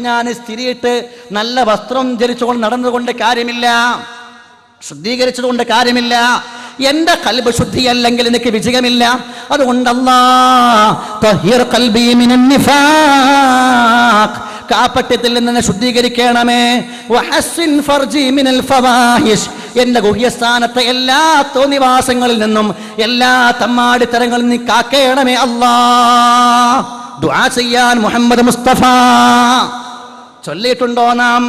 ഞാൻ സ്ഥിരിയിട്ട് നല്ല വസ്ത്രം ധരിച്ചുകൊണ്ട് നടന്നുകൊണ്ട് കാര്യമില്ല. ശുദ്ധീകരിച്ചതുകൊണ്ട് കാര്യമില്ല. എന്റെ കൽബ് ശുദ്ധിയല്ലെങ്കിൽ എനിക്ക് വിജയമില്ല. അതുകൊണ്ട് അല്ലാ തഹിർ ഖൽബി മിനൻ നിഫാഖ്. കാപ്പട്യത്തിൽ നിന്ന് ശുദ്ധീകരിക്കണമേ. എന്റെ ഗുഹ്യസ്ഥാനത്തെ എല്ലാ തോന്നിവാസങ്ങളിൽ നിന്നും എല്ലാ തമ്മാടിത്തരങ്ങളിൽ നീ കാക്കേണമേ അല്ലാ. ദുആ ചെയ്യാൻ മുഹമ്മദ് മുസ്തഫ. ചൊല്ലിയിട്ടുണ്ടോ നാം?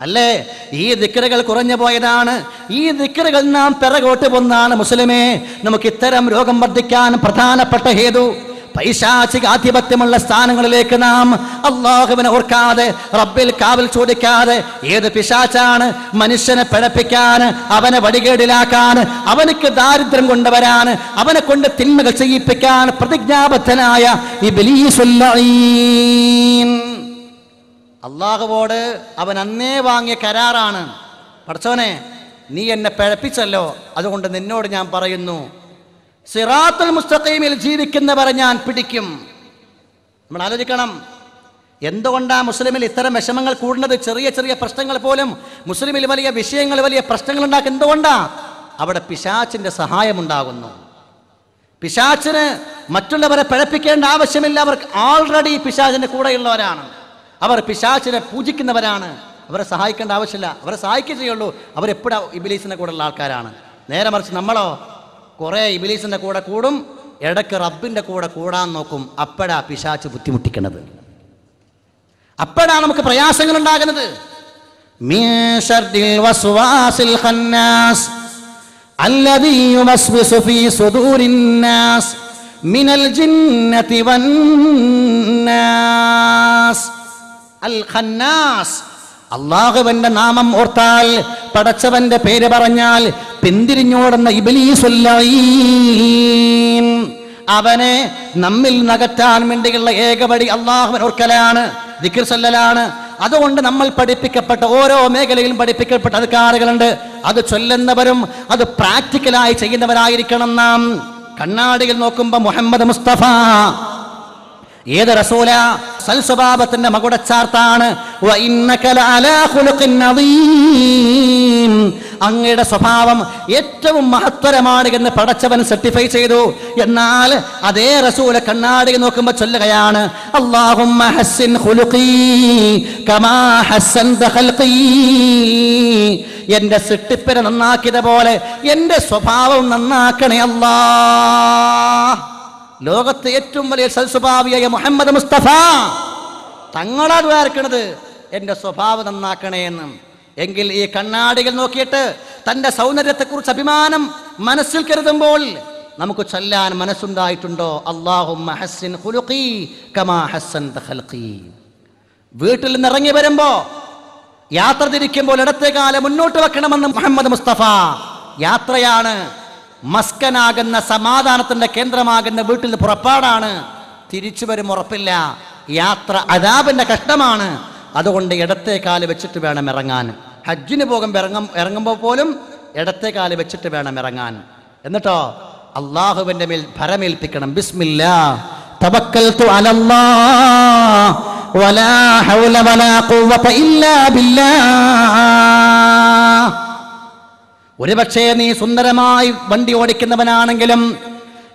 അല്ലേ? ഈ ദിക്കറുകൾ കുറഞ്ഞു പോയതാണ്. ഈ ദിക്കറുകൾ നാം പിറകോട്ട് പോന്നാണ് മുസ്ലിമേ. നമുക്ക് ഇത്തരം രോഗം വർദ്ധിക്കാൻ പ്രധാനപ്പെട്ട ഹേതു. പൈശാചിക ആധിപത്യമുള്ള സ്ഥാനങ്ങളിലേക്ക് നാം അള്ളാഹുവിനെ ഓർക്കാതെ റബ്ബിൽ കാവൽ ചോദിക്കാതെ ഏത് പിശാച്ചാണ് മനുഷ്യനെ പിഴപ്പിക്കാൻ അവനെ വടികേടിലാക്കാൻ അവനക്ക് ദാരിദ്ര്യം കൊണ്ടുവരാൻ അവനെ കൊണ്ട് തിന്മകൾ ചെയ്യിപ്പിക്കാൻ പ്രതിജ്ഞാബദ്ധനായ ഈ ലഈൻ. അള്ളാഹുവോട് അവൻ അന്നേ വാങ്ങിയ കരാറാണ്. പഠിച്ചവനെ നീ എന്നെ പിഴപ്പിച്ചല്ലോ. അതുകൊണ്ട് നിന്നോട് ഞാൻ പറയുന്നു സിറാത്തുൽ മുസ്തഖീമിൽ ജീവിക്കുന്നവരെ ഞാൻ പിടിക്കും. നമ്മൾ ആലോചിക്കണം എന്തുകൊണ്ടാണ് മുസ്ലിമിൽ ഇത്തരം വിഷമങ്ങൾ കൂടുന്നത്? ചെറിയ ചെറിയ പ്രശ്നങ്ങൾ പോലും മുസ്ലിമിൽ വലിയ വിഷയങ്ങൾ വലിയ പ്രശ്നങ്ങൾ ഉണ്ടാക്കുക എന്തുകൊണ്ടാ? അവിടെ പിശാച്ചിന്റെ സഹായമുണ്ടാകുന്നു. പിശാച്ചിന് മറ്റുള്ളവരെ പിഴപ്പിക്കേണ്ട ആവശ്യമില്ല. അവർക്ക് ആൾറെഡി പിശാചിന്റെ കൂടെയുള്ളവരാണ്. അവർ പിശാചിനെ പൂജിക്കുന്നവരാണ്. അവരെ സഹായിക്കേണ്ട ആവശ്യമില്ല. അവരെ സഹായിക്കുക ചെയ്യുള്ളൂ. അവരെപ്പോഴും ഇബിലീസിന്റെ കൂടെയുള്ള ആൾക്കാരാണ്. നേരെ മറിച്ച് നമ്മളോ? കുറേ ഇബിലീസിന്റെ കൂടെ കൂടും. ഇടയ്ക്ക് റബ്ബിന്റെ കൂടെ കൂടാൻ നോക്കും. അപ്പോഴാ പിശാച്ച് ബുദ്ധിമുട്ടിക്കുന്നത് അപ്പോഴാണ് നമുക്ക് പ്രയാസങ്ങൾ ഉണ്ടാകുന്നത്. മീൻ ശർദിൽ അൽ ഖന്നാസ് അള്ളാഹുവന്റെ നാമം ഓർത്താൽ പടച്ചവന്റെ പേര് പറഞ്ഞാൽ പിന്തിരിഞ്ഞോടുന്ന അവനെ നമ്മിൽ നകറ്റാൻ വേണ്ടിയുള്ള ഏകപടി അള്ളാഹുവൻ ഓർക്കലാണ് ദിക്കിർസൊല്ലലാണ് അതുകൊണ്ട് നമ്മൾ പഠിപ്പിക്കപ്പെട്ട ഓരോ മേഖലയിലും പഠിപ്പിക്കപ്പെട്ട അധികാരികളുണ്ട്. അത് ചൊല്ലുന്നവരും അത് പ്രാക്ടിക്കലായി ചെയ്യുന്നവരായിരിക്കണം നാം. കണ്ണാടിയിൽ നോക്കുമ്പോൾ മുഹമ്മദ് മുസ്തഫ. ഏത് റസൂല? സൽസ്വഭാവത്തിന്റെ മകുടച്ചാർത്താണ്. അങ്ങയുടെ സ്വഭാവം ഏറ്റവും മഹത്തരമാണ് എന്ന് പടച്ചവൻ സർട്ടിഫൈ ചെയ്തു. എന്നാൽ അതേ റസൂല കണ്ണാടി നോക്കുമ്പോൾ ചൊല്ലുകയാണ് എന്റെ സൃഷ്ടിപ്പിനെ നന്നാക്കിയത് പോലെ എന്റെ സ്വഭാവം നന്നാക്കണേ അല്ലാ ലോകത്തെ ഏറ്റവും വലിയ സൽസ്വഭാവിയായ മുഹമ്മദ് മുസ്തഫ. തങ്ങളാ വിചാരിക്കണത് എന്റെ സ്വഭാവം നന്നാക്കണേ എന്ന്. എങ്കിൽ ഈ കണ്ണാടികൾ നോക്കിയിട്ട് തന്റെ സൗന്ദര്യത്തെക്കുറിച്ച് അഭിമാനം മനസ്സിൽ കരുതുമ്പോൾ നമുക്ക് ചൊല്ലാൻ മനസ്സുണ്ടായിട്ടുണ്ടോ? അള്ളാഹും വീട്ടിൽ നിന്ന് ഇറങ്ങി വരുമ്പോ യാത്ര തിരിക്കുമ്പോൾ ഇടത്തെ കാലം മുന്നോട്ട് വെക്കണമെന്ന് മുഹമ്മദ് മുസ്തഫ. യാത്രയാണ് മസ്കനാകുന്ന സമാധാനത്തിന്റെ കേന്ദ്രമാകുന്ന വീട്ടിൽ പുറപ്പാടാണ്. തിരിച്ചു വരും ഉറപ്പില്ല. യാത്ര അതാപിന്റെ കഷ്ടമാണ്. അതുകൊണ്ട് ഇടത്തെ കാൽ വെച്ചിട്ട് വേണം ഇറങ്ങാൻ. ഹജ്ജിന് പോകുമ്പോൾ ഇറങ്ങും ഇറങ്ങുമ്പോൾ പോലും ഇടത്തെ കാൽ വെച്ചിട്ട് വേണം ഇറങ്ങാൻ. എന്നിട്ടോ? അള്ളാഹുവിന്റെ മേൽ ഭരമേൽപ്പിക്കണം. ബിസ്മില്ല. തവക്കൽതു അലല്ലാ. വലാ ഹൗല വലാ ഖുവത ഇല്ലാ ബില്ലാഹ് ഒരുപക്ഷേ നീ സുന്ദരമായി വണ്ടി ഓടിക്കുന്നവനാണെങ്കിലും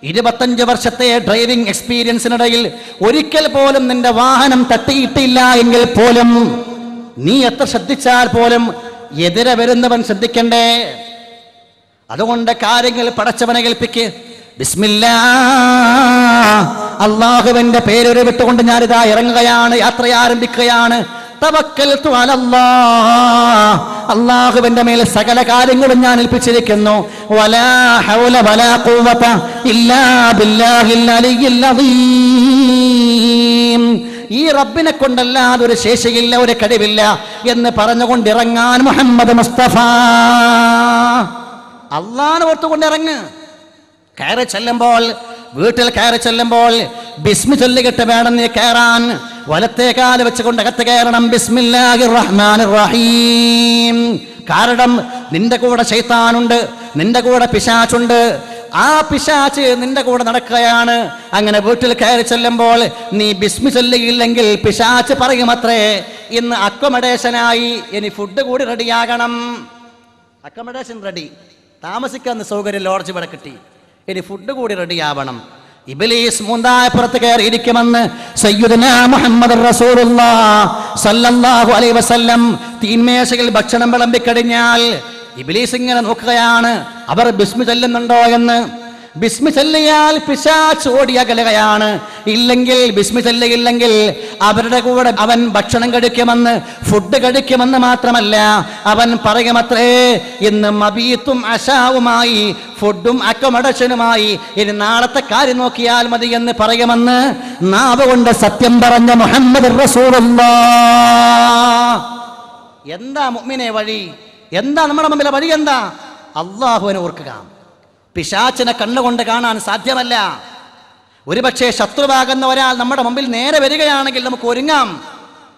ഇരുപത്തഞ്ച് വർഷത്തെ ഡ്രൈവിംഗ് എക്സ്പീരിയൻസിനിടയിൽ ഒരിക്കൽ പോലും നിന്റെ വാഹനം തട്ടിയിട്ടില്ല എങ്കിൽ പോലും നീ എത്ര ശ്രദ്ധിച്ചാൽ പോലും എതിരെ വരുന്നവൻ ശ്രദ്ധിക്കണ്ടേ? അതുകൊണ്ട് കാര്യങ്ങൾ പടച്ചവനെ കേൾപ്പിക്ക്. ബിസ്മില്ല. അള്ളാഹുവിന്റെ പേരൊരു വിട്ടുകൊണ്ട് ഞാനിതാ ഇറങ്ങുകയാണ് യാത്ര ആരംഭിക്കുകയാണ്. അള്ളാഹുവിന്റെ മേൽ സകല കാര്യങ്ങളും ഞാൻ ഏൽപ്പിച്ചിരിക്കുന്നു. ഈ റബ്ബിനെ കൊണ്ടല്ലാതെ ഒരു ശേഷിയില്ല ഒരു കഴിവില്ല എന്ന് പറഞ്ഞുകൊണ്ട് ഇറങ്ങാൻ മുഹമ്മദ് മുസ്തഫ. അള്ളാഹ് ഓർത്തുകൊണ്ട് ഇറങ്ങ് കയറി ചെല്ലുമ്പോൾ വീട്ടിൽ കയറി ചെല്ലുമ്പോൾ ബിസ്മി ചൊല്ലുകിട്ട് വേണം നീ കയറാൻ. വലത്തെ കാൽ വെച്ചുകൊണ്ട് അകത്ത് കയറണം. ബിസ്മില്ലാഹിർ റഹ്മാനിർ റഹീം കാരണം നിന്റെ കൂടെ ശൈത്താനുണ്ട് നിന്റെ കൂടെ പിശാച്ചുണ്ട് ആ പിശാച്ച് നിന്റെ കൂടെ നടക്കുകയാണ്. അങ്ങനെ വീട്ടിൽ കയറി ചെല്ലുമ്പോൾ നീ ബിസ്മി ചൊല്ലുകയില്ലെങ്കിൽ പിശാച്ച് പറയുമത്രേ ഇന്ന് അക്കോമഡേഷനായി ഇനി ഫുഡ് കൂടി റെഡിയാകണം. Accommodation ready. താമസിക്കാൻ സൗകര്യം ലോഡ്ജ് ഇവിടെ കിട്ടി. ഇനി ഫുഡ് കൂടി റെഡിയാവണം. ഇബിലീസ് മൂന്നായപ്പുറത്ത് കയറിയിരിക്കുമെന്ന് സയ്യിദുന മുഹമ്മദ് സല്ലല്ലാഹു അലൈഹി വസല്ലം തീന്മേശയിൽ ഭക്ഷണം വിളമ്പിക്കഴിഞ്ഞാൽ ഇബിലീസ് ഇങ്ങനെ നോക്കുകയാണ് അവർ ബിസ്മി ചെല്ലുന്നുണ്ടോ എന്ന്. ബിസ്മി ചെല്ലിയാൽ പിശാച്ച് ഓടി അകലുകയാണ് ഇല്ലെങ്കിൽ ബിസ്മി അവരുടെ കൂടെ അവൻ ഭക്ഷണം കഴിക്കുമെന്ന് ഫുഡ് കഴിക്കുമെന്ന് മാത്രമല്ല അവൻ പറയുമത്രേ ഇന്ന് മബീത്തും അശാവുമായി ഫുഡും അക്കോമഡേഷനുമായി ഇനി നാളത്തെ കാര്യം നോക്കിയാൽ മതി എന്ന് പറയുമെന്ന് നാവ് കൊണ്ട് സത്യം പറഞ്ഞ മുഹമ്മദ് എന്താ മുമ്മിനെ വഴി? എന്താ നമ്മുടെ മുമ്പിലെ വഴി എന്താ? അള്ളാഹുവിനെ ഓർക്കുക. പിശാച്ചിനെ കണ്ണുകൊണ്ട് കാണാൻ സാധ്യമല്ല. ഒരുപക്ഷെ ശത്രുവാകുന്ന ഒരാൾ നമ്മുടെ മുമ്പിൽ നേരെ വരികയാണെങ്കിൽ നമുക്ക് ഒരുങ്ങാം.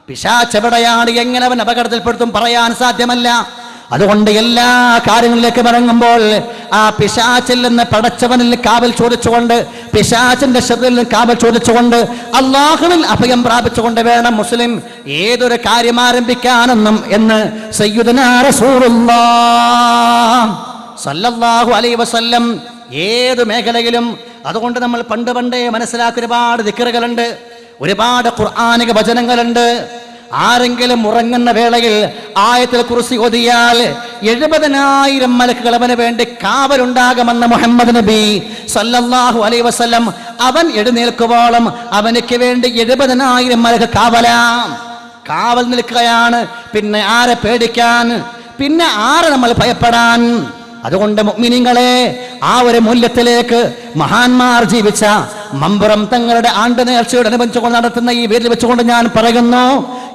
പിശാച്ച് എവിടെയാണ്? എങ്ങനെ അവൻ അപകടത്തിൽപ്പെടുത്തും പറയാൻ സാധ്യമല്ല. അതുകൊണ്ട് എല്ലാ കാര്യങ്ങളിലേക്ക് മടങ്ങുമ്പോൾ ആ പിശാച്ചിൽ നിന്ന് പടച്ചവനിൽ കാവൽ ചോദിച്ചുകൊണ്ട് പിശാച്ചിന്റെ ശബ്ദത്തിൽ നിന്ന് കാവൽ ചോദിച്ചുകൊണ്ട് അള്ളാഹുവിൽ അഭയം പ്രാപിച്ചുകൊണ്ട് വേണം മുസ്ലിം ഏതൊരു കാര്യം ആരംഭിക്കാനൊന്നും എന്ന് സയ്യുദനാ റസൂലുള്ളാഹ് സല്ലല്ലാഹു അലൈ വസല്ലം ഏത് മേഖലയിലും അതുകൊണ്ട് നമ്മൾ പണ്ട് പണ്ടേ മനസ്സിലാക്കി ഒരുപാട് ദിക്കറുകളുണ്ട് ഒരുപാട് ഖുർആാനിക വചനങ്ങളുണ്ട്. ആരെങ്കിലും ഉറങ്ങുന്ന വേളയിൽ ആയത്തിൽ കുറിച്ച് ഒതിയാൽ എഴുപതിനായിരം മലക്കുകൾ അവന് വേണ്ടി കാവലുണ്ടാകുമെന്ന് മുഹമ്മദ് നബി സല്ലല്ലാഹു അലൈ വസല്ലം അവൻ എഴുന്നേൽക്കുവോളം അവനക്ക് വേണ്ടി എഴുപതിനായിരം മലക്ക് കാവലാം. കാവൽ നിൽക്കുകയാണ് പിന്നെ ആരെ പേടിക്കാൻ പിന്നെ ആരെ നമ്മൾ ഭയപ്പെടാൻ? അതുകൊണ്ട് മുഗ്മിനിങ്ങളെ ആ ഒരു മൂല്യത്തിലേക്ക് മഹാന്മാർ ജീവിച്ച മമ്പുറം തങ്ങളുടെ ആണ്ട് നേർച്ചയോടനുബന്ധിച്ചുകൊണ്ട് നടത്തുന്ന ഈ പേരിൽ വെച്ചുകൊണ്ട് ഞാൻ പറയുന്നു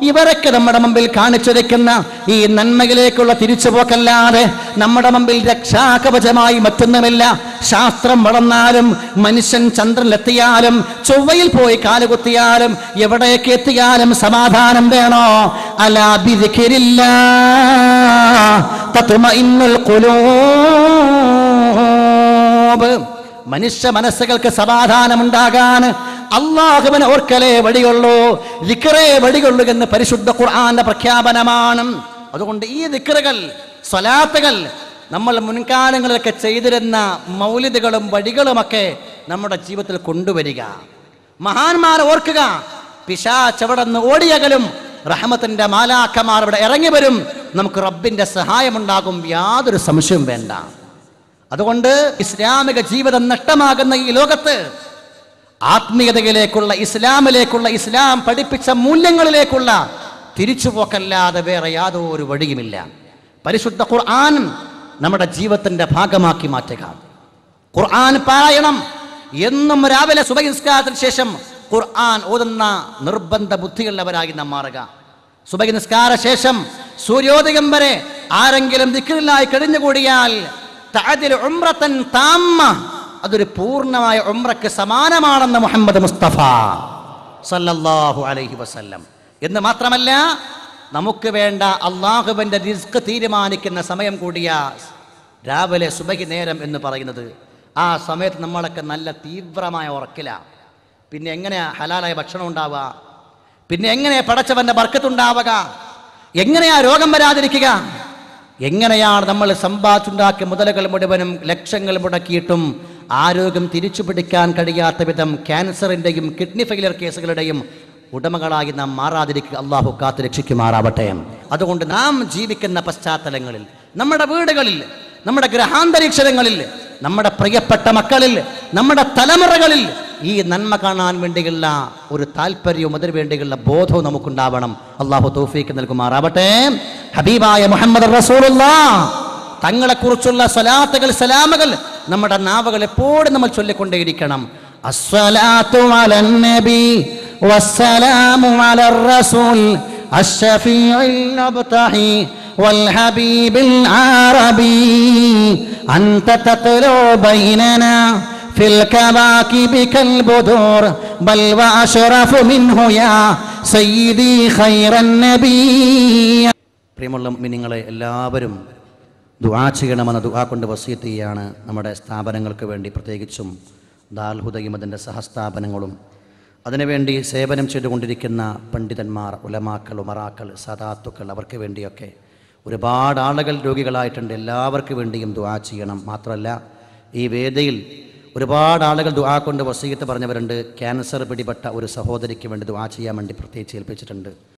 ഇവരൊക്കെ നമ്മുടെ മുമ്പിൽ കാണിച്ചിരിക്കുന്ന ഈ നന്മയിലേക്കുള്ള തിരിച്ചുപോക്കല്ലാതെ നമ്മുടെ മുമ്പിൽ രക്ഷാകവചമായി മറ്റൊന്നുമില്ല. ശാസ്ത്രം വളർന്നാലും മനുഷ്യൻ ചന്ദ്രനിലെത്തിയാലും ചൊവ്വയിൽ പോയി കാലുകുത്തിയാലും എവിടേക്ക് എത്തിയാലും സമാധാനം വേണോ? അലാ ബിദിക്രില്ല തത്മഇന്നുൽ ഖുലൂബ്. മനുഷ്യ മനസ്സുകൾക്ക് സമാധാനമുണ്ടാകാൻ അള്ളാഹുവിനെ ഓർക്കലേ വഴിയുള്ളൂ ദിക്കറേ വഴിയുള്ളൂ എന്ന് പരിശുദ്ധ ഖുർആന്റെ പ്രഖ്യാപനമാണ്. അതുകൊണ്ട് ഈ ദിക്കറുകൾ സ്വലാത്തുകൾ നമ്മൾ മുൻകാലങ്ങളിലൊക്കെ ചെയ്തിരുന്ന മൗലിദുകളും വഴികളുമൊക്കെ നമ്മുടെ ജീവിതത്തിൽ കൊണ്ടുവരിക. മഹാന്മാരെ ഓർക്കുക പിശാ ചവിടന്ന് ഓടിയകലും റഹമത്തിന്റെ മാലാക്കമാർ ഇവിടെ ഇറങ്ങി വരും. നമുക്ക് റബ്ബിന്റെ സഹായമുണ്ടാകും യാതൊരു സംശയവും വേണ്ട. അതുകൊണ്ട് ഇസ്ലാമിക ജീവിതം നഷ്ടമാകുന്ന ഈ ലോകത്ത് ആത്മീയതയിലേക്കുള്ള ഇസ്ലാമിലേക്കുള്ള ഇസ്ലാം പഠിപ്പിച്ച മൂല്യങ്ങളിലേക്കുള്ള തിരിച്ചുപോക്കല്ലാതെ വേറെ യാതൊരു വഴിയുമില്ല. പരിശുദ്ധ ഖുർആൻ നമ്മുടെ ജീവിതത്തിന്റെ ഭാഗമാക്കി മാറ്റുക. ഖുർആൻ പാരായണം. എന്നും രാവിലെ സുബഹിസ്കാരത്തിന് ശേഷം ഖുർആൻ ഓതുന്ന നിർബന്ധ ബുദ്ധിയുള്ളവരായി നാം മാറുക. സുബഹി നിസ്കാര ശേഷം സൂര്യോദയം വരെ ആരെങ്കിലും ദിക്കിലായി കഴിഞ്ഞുകൂടിയാൽ താമ്മ അതൊരു പൂർണമായ ഉംറക്ക് സമാനമാണെന്ന് മുഹമ്മദ് മുസ്തഫ സല്ലല്ലാഹു അലൈഹി വസല്ലം. എന്ന് മാത്രമല്ല നമുക്ക് വേണ്ട അള്ളാഹുവിന്റെ റിസ്ക് തീരുമാനിക്കുന്ന സമയം കൂടിയ രാവിലെ സുബഹി നേരം എന്ന് പറയുന്നത് ആ സമയത്ത് നമ്മളൊക്കെ നല്ല തീവ്രമായ ഉറക്കിലാണ് പിന്നെ എങ്ങനെ ഹലാലായ ഭക്ഷണം ഉണ്ടാവുക? പിന്നെ എങ്ങനെയാ പടച്ചവന്റെ ബർക്കത്തുണ്ടാവുക? എങ്ങനെയാ രോഗം വരാതിരിക്കുക? എങ്ങനെയാണ് നമ്മൾ സമ്പാദിച്ചുണ്ടാക്കിയ മുതലുകൾ മുഴുവനും ലക്ഷങ്ങൾ മുടക്കിയിട്ടും ആരോഗ്യം തിരിച്ചു പിടിക്കാൻ കഴിയാത്ത വിധം ക്യാൻസറിന്റെയും കിഡ്നി ഫെയിലർ കേസുകളുടെയും ഉടമകളായി നാം മാറാതിരിക്കുക അള്ളാഹു കാത്ത് രക്ഷിക്കുമാറാവട്ടെ. അതുകൊണ്ട് നാം ജീവിക്കുന്ന പശ്ചാത്തലങ്ങളിൽ നമ്മുടെ വീടുകളിൽ നമ്മുടെ ഗ്രഹാന്തരീക്ഷരങ്ങളിൽ നമ്മുടെ പ്രിയപ്പെട്ട മക്കളിൽ നമ്മുടെ തലമുറകളിൽ ഈ നന്മ കാണാൻ വേണ്ടിയുള്ള ഒരു താല്പര്യവും അതിനു വേണ്ടിയുള്ള ബോധവും നമുക്കുണ്ടാവണം. അള്ളാഹു തൗഫീക്ക് നൽകുമാറാവട്ടെ. ഹബീബായ മുഹമ്മദ് റസൂലുള്ള തങ്ങളെക്കുറിച്ചുള്ള കുറിച്ചുള്ള സലാത്തുകൾ സലാമുകൾ നമ്മുടെ നാവുകൾ എപ്പോഴും നമ്മൾ ചൊല്ലിക്കൊണ്ടേയിരിക്കണം അസ്സലാത്തു അലൻ നബി വസ്സലാമു അലർ റസൂൽ അഷ്ശഫീഉൽ അബ്തഹി والحبيب العربي أنت تطلع بيننا في الكواكب كالبدور بل وأشرف منه يا سيدي خير النبي പ്രിയമുള്ള നിങ്ങളെ എല്ലാവരും ദുആ ചെയ്യണമെന്ന ദുആ കൊണ്ട് വസീത്ത് ചെയ്യാണ് നമ്മുടെ സ്ഥാപനങ്ങൾക്ക് വേണ്ടി പ്രത്യേകിച്ചും ദാൽഹുദയും അതിന്റെ സഹസ്ഥാപനങ്ങളും. അതിനുവേണ്ടി സേവനം ചെയ്തുകൊണ്ടിരിക്കുന്ന പണ്ഡിതന്മാർ ഉലമാക്കൾ ഉമറാക്കൾ സദാത്തുക്കൾ അവർക്ക് വേണ്ടിയൊക്കെ ഒരുപാട് ആളുകൾ രോഗികളായിട്ടുണ്ട്. എല്ലാവർക്കും വേണ്ടിയും ദുആ ചെയ്യണം. മാത്രമല്ല ഈ വേദിയിൽ ഒരുപാട് ആളുകൾ ദുആ കൊണ്ട് വസീത്ത് പറഞ്ഞവരുണ്ട്. ക്യാൻസർ പിടിപെട്ട ഒരു സഹോദരിക്ക് വേണ്ടി ദുആ ചെയ്യാൻ വേണ്ടി പ്രത്യേകിച്ച് ഏൽപ്പിച്ചിട്ടുണ്ട്.